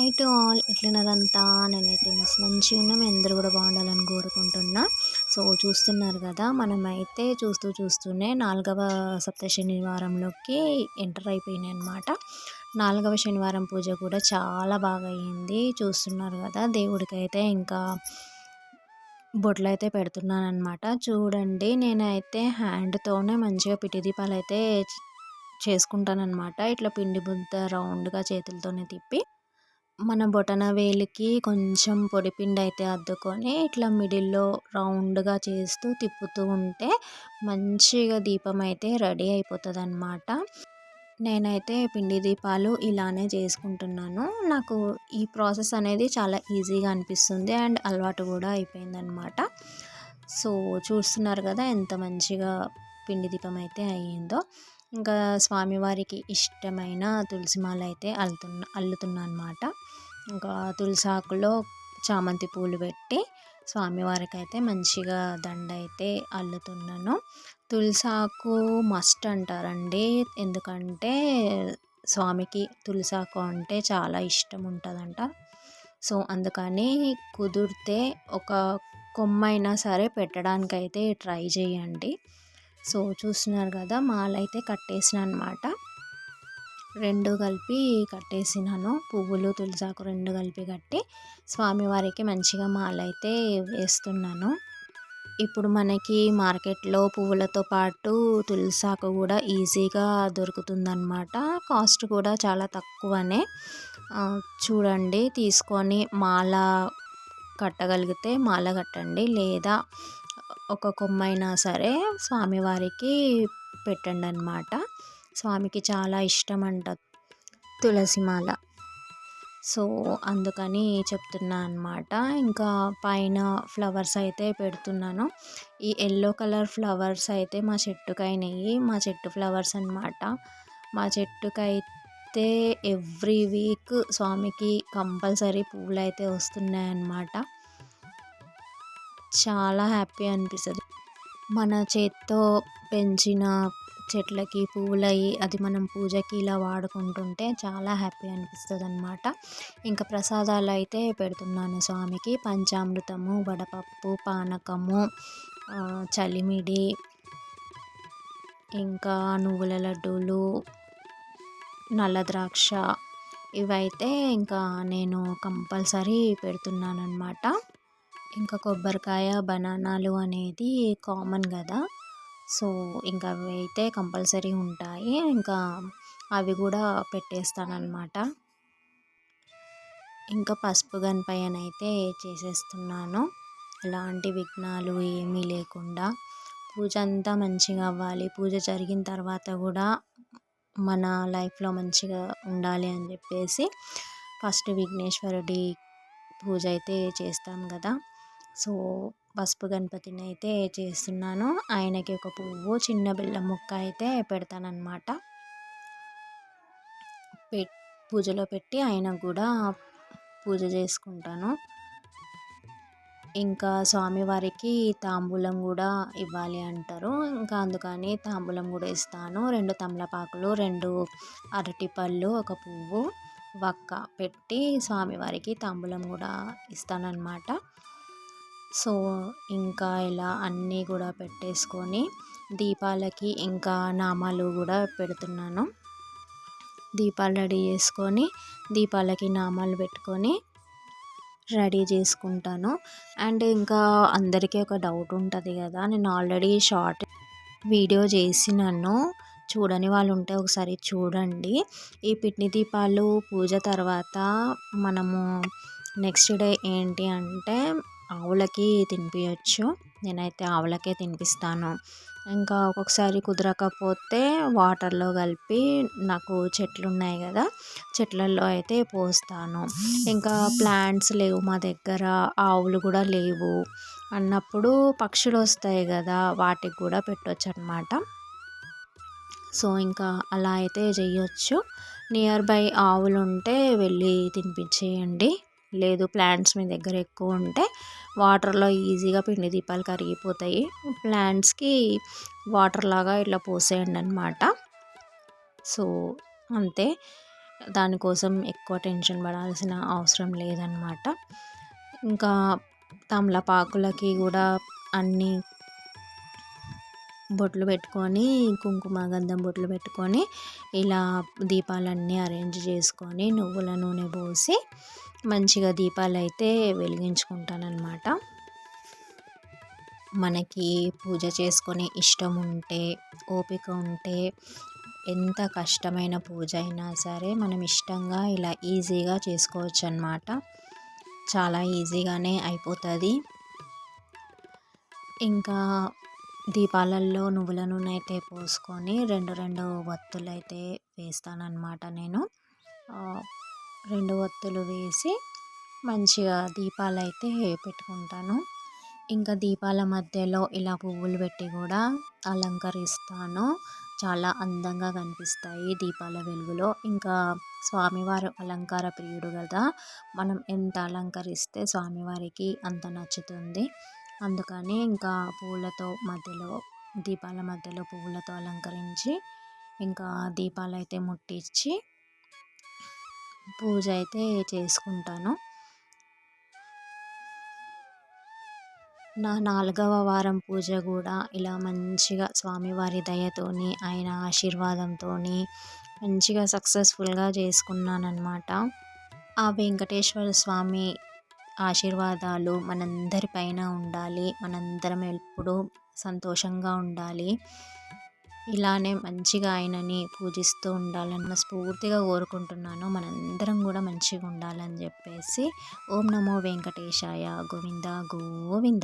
High to all ఎట్లున్నారంతా నేనైతే miss మంచిగా ఉన్నాం అందరూ కూడా బాగుండాలని కోరుకుంటున్నా. సో చూస్తున్నారు కదా మనమైతే చూస్తూ చూస్తూనే నాలుగవ సప్త శనివారంలోకి ఎంటర్ అయిపోయినాయి అనమాట నాలుగవ శనివారం పూజ కూడా చాలా బాగా అయ్యింది. చూస్తున్నారు కదా దేవుడికైతే ఇంకా బొట్లు అయితే పెడుతున్నాను అనమాట చూడండి నేనైతే హ్యాండ్తోనే మంచిగా పిటి దీపాలు అయితే చేసుకుంటానన్నమాట. ఇట్లా పిండి బుద్ద రౌండ్గా చేతులతోనే తిప్పి మన బొటన వేలికి కొంచెం పొడిపిండి అయితే అద్దుకొని ఇట్లా మిడిల్లో రౌండ్గా చేస్తూ తిప్పుతూ ఉంటే మంచిగా దీపం అయితే రెడీ అయిపోతుంది అనమాట నేనైతే పిండి దీపాలు ఇలానే చేసుకుంటున్నాను. నాకు ఈ ప్రాసెస్ అనేది చాలా ఈజీగా అనిపిస్తుంది అండ్ అలవాటు కూడా అయిపోయిందనమాట సో చూస్తున్నారు కదా ఎంత మంచిగా పిండి దీపం అయితే అయ్యిందో. ఇంకా స్వామివారికి ఇష్టమైన తులసిమాల అయితే అల్లుతున్న అల్లుతున్నా అనమాట ఇంకా తులసి ఆకులో చామంతి పూలు పెట్టి స్వామివారికి అయితే మంచిగా దండ అయితే అల్లుతున్నాను. తులసి ఆకు మస్ట్ అంటారండి. ఎందుకంటే స్వామికి తులసి ఆకు అంటే చాలా ఇష్టం ఉంటుందంట. సో అందుకని కుదిరితే ఒక కొమ్మైనా సరే పెట్టడానికైతే ట్రై చేయండి. సో చూస్తున్నారు కదా మాలైతే కట్టేసిన అనమాట రెండు కలిపి కట్టేసినాను. పువ్వులు తులసాకు రెండు కలిపి కట్టి స్వామివారికి మంచిగా మాల అయితే వేస్తున్నాను. ఇప్పుడు మనకి మార్కెట్లో పువ్వులతో పాటు తులసాకు కూడా ఈజీగా దొరుకుతుందన్నమాట. కాస్ట్ కూడా చాలా తక్కువనే. చూడండి తీసుకొని మాల కట్టగలిగితే మాల కట్టండి. లేదా ఒక కొమ్మ అయినా సరే స్వామివారికి పెట్టండి అనమాట స్వామికి చాలా ఇష్టం అంట తులసిమాల సో అందుకని చెప్తున్నా అనమాట ఇంకా పైన ఫ్లవర్స్ అయితే పెడుతున్నాను. ఈ ఎల్లో కలర్ ఫ్లవర్స్ అయితే మా చెట్టుకైనాయి. మా చెట్టు ఫ్లవర్స్ అనమాట మా చెట్టుకైతే ఎవ్రీ వీక్ స్వామికి కంపల్సరీ పువ్వులు అయితే వస్తున్నాయి అన్నమాట చాలా హ్యాపీ అనిపిస్తుంది. మన చేత్తో పెంచిన చెట్లకి పువ్వులయ్యి అది మనం పూజకి ఇలా వాడుకుంటుంటే చాలా హ్యాపీ అనిపిస్తుంది అనమాట ఇంకా ప్రసాదాలు అయితే పెడుతున్నాను స్వామికి. పంచామృతము వడపప్పు పానకము చలిమిడి ఇంకా నువ్వుల లడ్డూలు నల్ల ద్రాక్ష. ఇవైతే ఇంకా నేను కంపల్సరీ పెడుతున్నాను అనమాట ఇంకా కొబ్బరికాయ బనానాలు అనేది కామన్ కదా సో ఇంకా అవి అయితే కంపల్సరీ ఉంటాయి. ఇంకా అవి కూడా పెట్టేస్తానమాట ఇంకా పసుపు గణపయ్యన అయితే చేసేస్తున్నాను. ఎలాంటి విఘ్నాలు ఏమీ లేకుండా. పూజ అంతా మంచిగా అవ్వాలి. పూజ జరిగిన తర్వాత కూడా మన లైఫ్లో మంచిగా ఉండాలి అని చెప్పేసి ఫస్ట్ విఘ్నేశ్వరుడి పూజ అయితే చేస్తాం కదా. సో పసుపు గణపతిని అయితే చేస్తున్నాను. ఆయనకి ఒక పువ్వు చిన్న బెల్లం ముక్క అయితే పెడతానన్నమాట. పె పూజలో పెట్టి ఆయనకు కూడా పూజ చేసుకుంటాను. ఇంకా స్వామివారికి తాంబూలం కూడా ఇవ్వాలి అంటారు. ఇంకా అందుకని తాంబూలం కూడా ఇస్తాను. రెండు తమలపాకులు రెండు అరటిపళ్ళు ఒక పువ్వు వక్క పెట్టి స్వామివారికి తాంబూలం కూడా ఇస్తానన్నమాట. సో ఇంకా ఇలా అన్నీ కూడా పెట్టేసుకొని దీపాలకి ఇంకా నామాలు కూడా పెడుతున్నాను. దీపాలు రెడీ చేసుకొని దీపాలకి నామాలు పెట్టుకొని రెడీ చేసుకుంటాను. అండ్ ఇంకా అందరికీ ఒక డౌట్ ఉంటుంది కదా నేను ఆల్రెడీ షార్ట్ వీడియో చేసినాను. చూడని వాళ్ళు ఉంటే ఒకసారి చూడండి. ఈ పిట్ని దీపాలు పూజ తర్వాత మనము నెక్స్ట్ డే ఏంటి అంటే ఆవులకి తినిపించచ్చు నేనైతే ఆవులకే తినిపిస్తాను. ఇంకా ఒక్కొక్కసారి కుదరకపోతే వాటర్లో కలిపి నాకు చెట్లు ఉన్నాయి కదా చెట్లలో అయితే పోస్తాను. ఇంకా ప్లాంట్స్ లేవు మా దగ్గర ఆవులు కూడా లేవు. అన్నప్పుడు పక్షులు వస్తాయి కదా వాటికి కూడా పెట్టవచ్చు అనమాట సో ఇంకా అలా అయితే చేయొచ్చు నియర్ బై ఆవులు ఉంటే వెళ్ళి తినిపించేయండి. లేదు ప్లాంట్స్ మీ దగ్గర ఎక్కువ ఉంటే వాటర్లో ఈజీగా పిండి దీపాలు కరిగిపోతాయి. ప్లాంట్స్కి వాటర్ లాగా ఇట్లా పోసేయండి అనమాట సో అంతే. దానికోసం ఎక్కువ టెన్షన్ పడాల్సిన అవసరం లేదనమాట ఇంకా తమలపాకులకి కూడా అన్నీ బొట్లు పెట్టుకొని కుంకుమ గంధం బొట్లు పెట్టుకొని ఇలా దీపాలన్నీ అరేంజ్ చేసుకొని నువ్వుల నూనె పోసి మంచిగా దీపాలు అయితే వెలిగించుకుంటానన్నమాట. మనకి పూజ చేసుకొని ఇష్టం ఉంటే ఓపిక ఉంటే ఎంత కష్టమైన పూజ అయినా సరే మనం ఇష్టంగా ఇలా ఈజీగా చేసుకోవచ్చు అన్నమాట చాలా ఈజీగానే అయిపోతుంది. ఇంకా దీపాలల్లో నువ్వుల నూనె అయితే పోసుకొని రెండు రెండు వత్తులు అయితే వేస్తానన్నమాట నేను. రెండు వత్తులు వేసి మంచిగా దీపాలు అయితే పెట్టుకుంటాను. ఇంకా దీపాల మధ్యలో ఇలా పువ్వులు పెట్టి కూడా అలంకరిస్తాను. చాలా అందంగా కనిపిస్తాయి దీపాల వెలుగులో. ఇంకా స్వామివారు అలంకార ప్రియుడు కదా మనం ఎంత అలంకరిస్తే స్వామివారికి అంత నచ్చుతుంది. అందుకని ఇంకా పూలతో మధ్యలో దీపాల మధ్యలో పువ్వులతో అలంకరించి ఇంకా దీపాలు అయితే ముట్టించి పూజ అయితే చేసుకుంటాను. నా నాలుగవ వారం పూజ కూడా ఇలా మంచిగా స్వామివారి దయతోని ఆయన ఆశీర్వాదంతో మంచిగా సక్సెస్ఫుల్గా చేసుకున్నాను ఆ వెంకటేశ్వర స్వామి ఆశీర్వాదాలు మనందరిపైన ఉండాలి. మనందరం ఎప్పుడూ సంతోషంగా ఉండాలి. ఇలానే మంచిగా ఆయనని పూజిస్తూ ఉండాలని స్ఫూర్తిగా కోరుకుంటున్నాను. మనందరం కూడా మంచిగా ఉండాలని చెప్పేసి ఓం నమో వెంకటేశాయ గోవింద గోవింద.